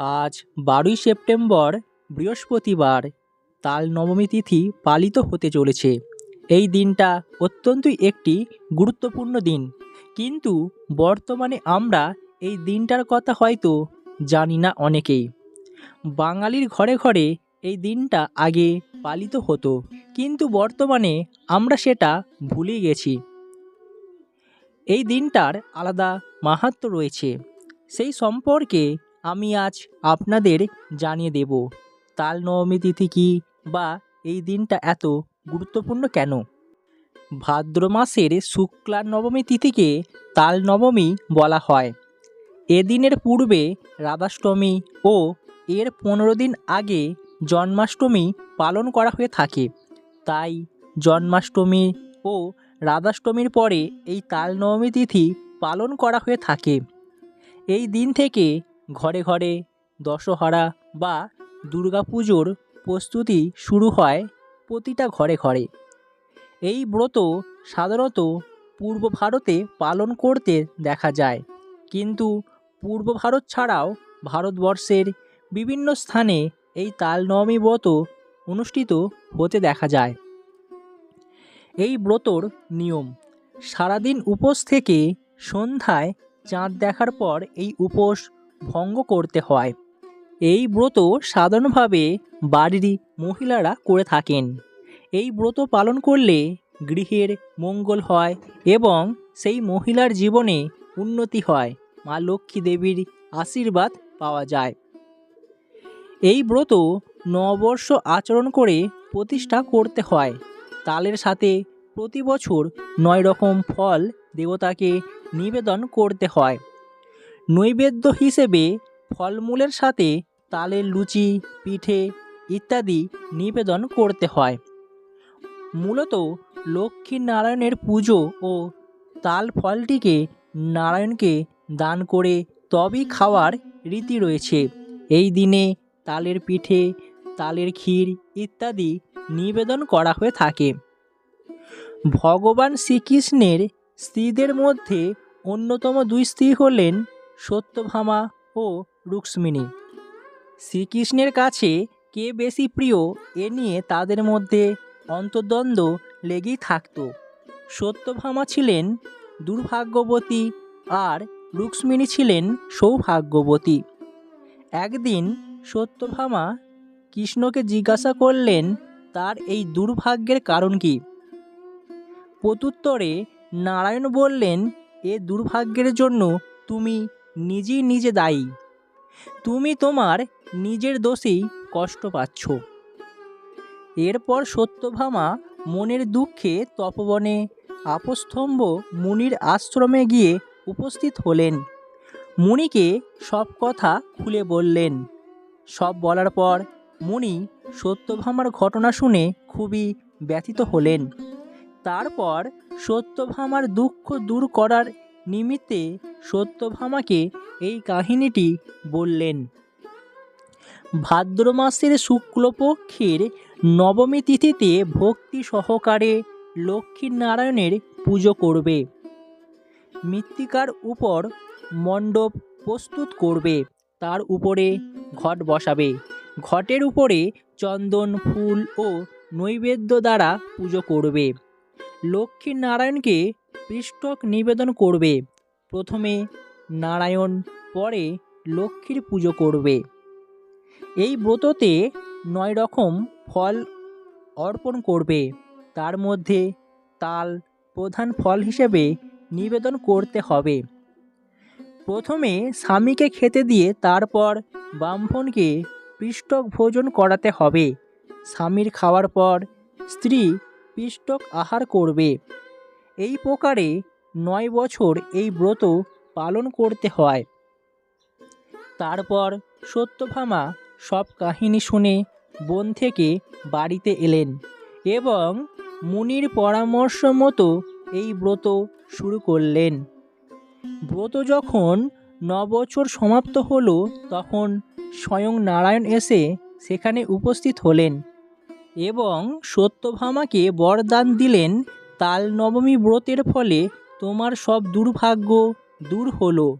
আজ বারোই সেপ্টেম্বর, বৃহস্পতিবার। তাল নবমী তিথি পালিত হতে চলেছে। এই দিনটা অত্যন্তই একটি গুরুত্বপূর্ণ দিন। কিন্তু বর্তমানে আমরা এই দিনটার কথা হয়তো জানি না অনেকেই। বাঙালির ঘরে ঘরে এই দিনটা আগে পালিত হতো, কিন্তু বর্তমানে আমরা সেটা ভুলে গেছি। এই দিনটার আলাদা মাহাত্ম্য রয়েছে। সেই সম্পর্কে আমি আজ আপনাদের জানিয়ে দেব, তাল নবমী তিথি কী বা এই দিনটা এত গুরুত্বপূর্ণ কেন? ভাদ্র মাসের শুক্লা নবমী তিথিকে তাল নবমী বলা হয়। এদিনের পূর্বে রাধাষ্টমী ও এর পনেরো দিন আগে জন্মাষ্টমী পালন করা হয়ে থাকে। তাই জন্মাষ্টমী ও রাধাষ্টমীর পরে এই তাল নবমী তিথি পালন করা হয়ে থাকে। এই দিন থেকে ঘরে ঘরে দশহরা বা দুর্গাপুজোর প্রস্তুতি শুরু হয় প্রতিটা ঘরে ঘরে। এই ব্রত সাধারণত পূর্ব ভারতে পালন করতে দেখা যায়। কিন্তু পূর্ব ভারত ছাড়াও ভারতবর্ষের বিভিন্ন স্থানে এই তাল নবমী ব্রত অনুষ্ঠিত হতে দেখা যায়। এই ব্রতর নিয়ম, সারাদিন উপোস থেকে সন্ধ্যায় চাঁদ দেখার পর এই উপোস ভঙ্গ করতে হয়। এই ব্রত সাধারণভাবে বাড়ির মহিলারা করে থাকেন। এই ব্রত পালন করলে গৃহের মঙ্গল হয় এবং সেই মহিলার জীবনে উন্নতি হয়। মা লক্ষ্মী দেবীর আশীর্বাদ পাওয়া যায়। এই ব্রত নববর্ষ আচরণ করে প্রতিষ্ঠা করতে হয়। তালের সাথে প্রতি বছর নয় রকম ফল দেবতাকে নিবেদন করতে হয়। নৈবেদ্য হিসেবে ফলমূলের সাথে তালের লুচি, পিঠে ইত্যাদি নিবেদন করতে হয়। মূলত লক্ষ্মী নারায়ণের পুজো ও তাল ফলটিকে নারায়ণকে দান করে তবেই খাওয়ার রীতি রয়েছে। এই দিনে তালের পিঠে, তালের ক্ষীর ইত্যাদি নিবেদন করা হয়ে থাকে। ভগবান শ্রীকৃষ্ণের স্ত্রীদের মধ্যে অন্যতম দুই স্ত্রী হলেন সত্যভামা ও রুক্মিণী শ্রীকৃষ্ণের কাছে কে বেশি প্রিয়, এ নিয়ে তাদের মধ্যে অন্তর্দ্বন্দ্ব লেগেই থাকত। সত্যভামা ছিলেন দুর্ভাগ্যবতী আর রুক্মিণী ছিলেন সৌভাগ্যবতী। একদিন সত্যভামা কৃষ্ণকে জিজ্ঞাসা করলেন, তার এই দুর্ভাগ্যের কারণ কি? প্রত্যুত্তরে নারায়ণ বললেন, এ দুর্ভাগ্যের জন্য তুমি নিজেই নিজে দায়ী। তুমি তোমার নিজের দোষেই কষ্ট পাচ্ছ। এরপর সত্যভামা মনের দুঃখে তপবনে আপস্তম্ভ মুনির আশ্রমে গিয়ে উপস্থিত হলেন। মুনিকে সব কথা খুলে বললেন। সব বলার পর মুনি সত্যভামার ঘটনা শুনে খুবই ব্যথিত হলেন। তারপর সত্যভামার দুঃখ দূর করার নিমিত্তে সত্যভামাকে এই কাহিনীটি বললেন। ভাদ্র মাসের শুক্লপক্ষের নবমী তিথিতে ভক্তি সহকারে লক্ষ্মীনারায়ণের পুজো করবে। মৃত্তিকার উপর মণ্ডপ প্রস্তুত করবে। তার উপরে ঘট বসাবে। ঘটের উপরে চন্দন, ফুল ও নৈবেদ্য দ্বারা পুজো করবে। লক্ষ্মী পৃষ্ঠক নিবেদন করবে। প্রথমে নারায়ণ, পরে লক্ষ্মীর পুজো করবে। এই ব্রততে নয় রকম ফল অর্পণ করবে। তার মধ্যে তাল প্রধান ফল হিসেবে নিবেদন করতে হবে। প্রথমে স্বামীকে খেতে দিয়ে তারপর ব্রাহ্মণকে পৃষ্ঠক ভোজন করাতে হবে। স্বামীর খাওয়ার পর স্ত্রী পিষ্টক আহার করবে। এই প্রকারে নয় বছর এই ব্রত পালন করতে হয়। তারপর সত্যভামা সব কাহিনী শুনে বন থেকে বাড়িতে এলেন এবং মুনির পরামর্শ মতো এই ব্রত শুরু করলেন। ব্রত যখন ন বছর সমাপ্ত হলো, তখন স্বয়ং নারায়ণ এসে সেখানে উপস্থিত হলেন এবং সত্যভামাকে বরদান দিলেন তাল নবমী ব্রতের ফলে তোমার সব দুর্ভাগ্য দূর হলো।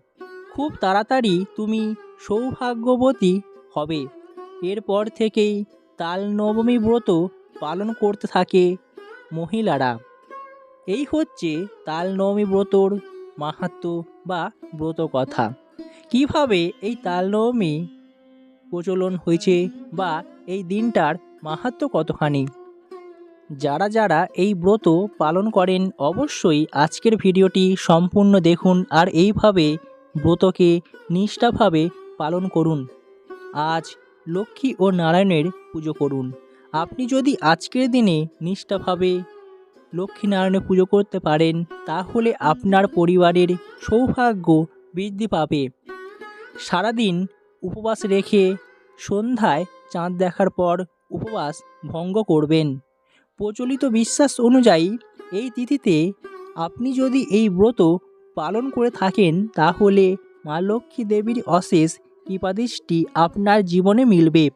খুব তাড়াতাড়ি তুমি সৌভাগ্যবতী হবে। এরপর থেকেই তাল নবমী ব্রত পালন করতে থাকে মহিলারা। এই হচ্ছে তাল নবমী ব্রতর মাহাত্ম্য বা ব্রত কথা। কীভাবে এই তাল নবমী প্রচলন হয়েছে বা এই দিনটার মাহাত্ম্য কতখানি? যারা যারা এই ব্রত পালন করেন, অবশ্যই আজকের ভিডিওটি সম্পূর্ণ দেখুন আর এইভাবে ব্রতকে নিষ্ঠাভাবে পালন করুন। আজ লক্ষ্মী ও নারায়ণের পুজো করুন। আপনি যদি আজকের দিনে নিষ্ঠাভাবে লক্ষ্মী নারায়ণের পুজো করতে পারেন, তাহলে আপনার পরিবারের সৌভাগ্য বৃদ্ধি পাবে। সারাদিন উপবাস রেখে সন্ধ্যায় চাঁদ দেখার পর উপবাস ভঙ্গ করবেন। প্রচলিত বিশ্বাস অনুযায়ী এই তিথিতে আপনি যদি এই ব্রত পালন করে থাকেন, তাহলে মা লক্ষ্মী দেবীর অশেষ কৃপাদৃষ্টি আপনার জীবনে মিলবে।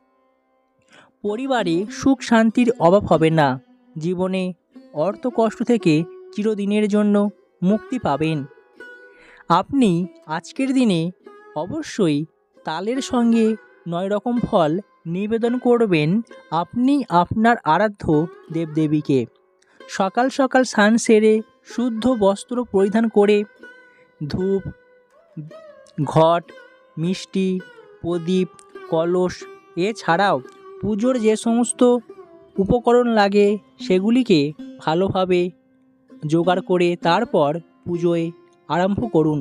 পরিবারে সুখ শান্তির অভাব হবে না। জীবনে অর্থ কষ্ট থেকে চিরদিনের জন্য মুক্তি পাবেন। আপনি আজকের দিনে অবশ্যই তালের সঙ্গে নয় রকম ফল নিবেদন করবেন আপনি আপনার আরাধ্য দেবদেবীকে। সকাল সকাল স্নান সেরে, শুদ্ধ বস্ত্র পরিধান করে, ধূপ, ঘট, মিষ্টি, প্রদীপ, কলস, এছাড়াও পুজোর যে সমস্ত উপকরণ লাগে সেগুলিকে ভালোভাবে জোগাড় করে তারপর পুজোয় আরম্ভ করুন।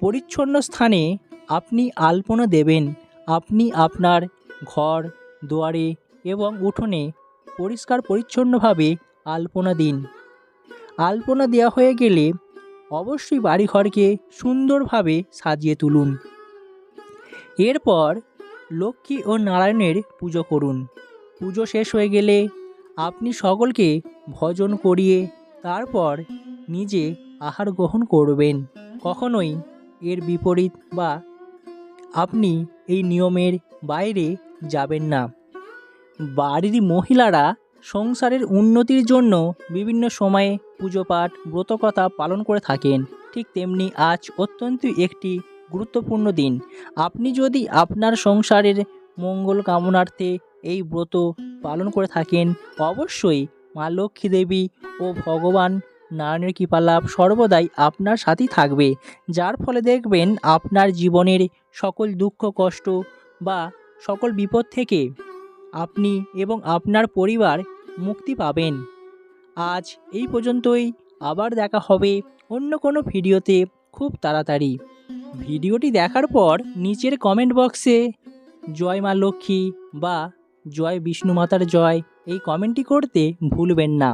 পরিচ্ছন্ন স্থানে আপনি আলপনা দেবেন, আপনি আপনার ঘর, দুয়ারে এবং উঠোনে পরিষ্কার পরিচ্ছন্নভাবে আলপনা দিন। আলপনা দেওয়া হয়ে গেলে অবশ্যই বাড়িঘরকে সুন্দরভাবে সাজিয়ে তুলুন। এরপর লক্ষ্মী ও নারায়ণের পুজো করুন। পুজো শেষ হয়ে গেলে আপনি সকলকে ভজন করিয়ে তারপর নিজে আহার গ্রহণ করবেন। কখনোই এর বিপরীত বা আপনি এই নিয়মের বাইরে যাবেন না। বাড়ির মহিলারা সংসারের উন্নতির জন্য বিভিন্ন সময়ে পুজো পাঠ ব্রতকথা পালন করে থাকেন। ঠিক তেমনি আজ অত্যন্ত একটি গুরুত্বপূর্ণ দিন। আপনি যদি আপনার সংসারের মঙ্গল কামনার্থে এই ব্রত পালন করে থাকেন, অবশ্যই মা লক্ষ্মী দেবী ও ভগবান নারায়ণের কৃপালাভ সর্বদাই আপনার সাথেই থাকবে। যার ফলে দেখবেন আপনার জীবনের সকল দুঃখ, কষ্ট বা সকল বিপদ থেকে আপনি এবং আপনার পরিবার মুক্তি পাবেন। আজ এই পর্যন্তই। আবার দেখা হবে অন্য কোনো ভিডিওতে খুব তাড়াতাড়ি। ভিডিওটি দেখার পর নিচের কমেন্ট বক্সে জয় মা লক্ষ্মী বা জয় বিষ্ণু মাতার জয় এই কমেন্টটি করতে ভুলবেন না।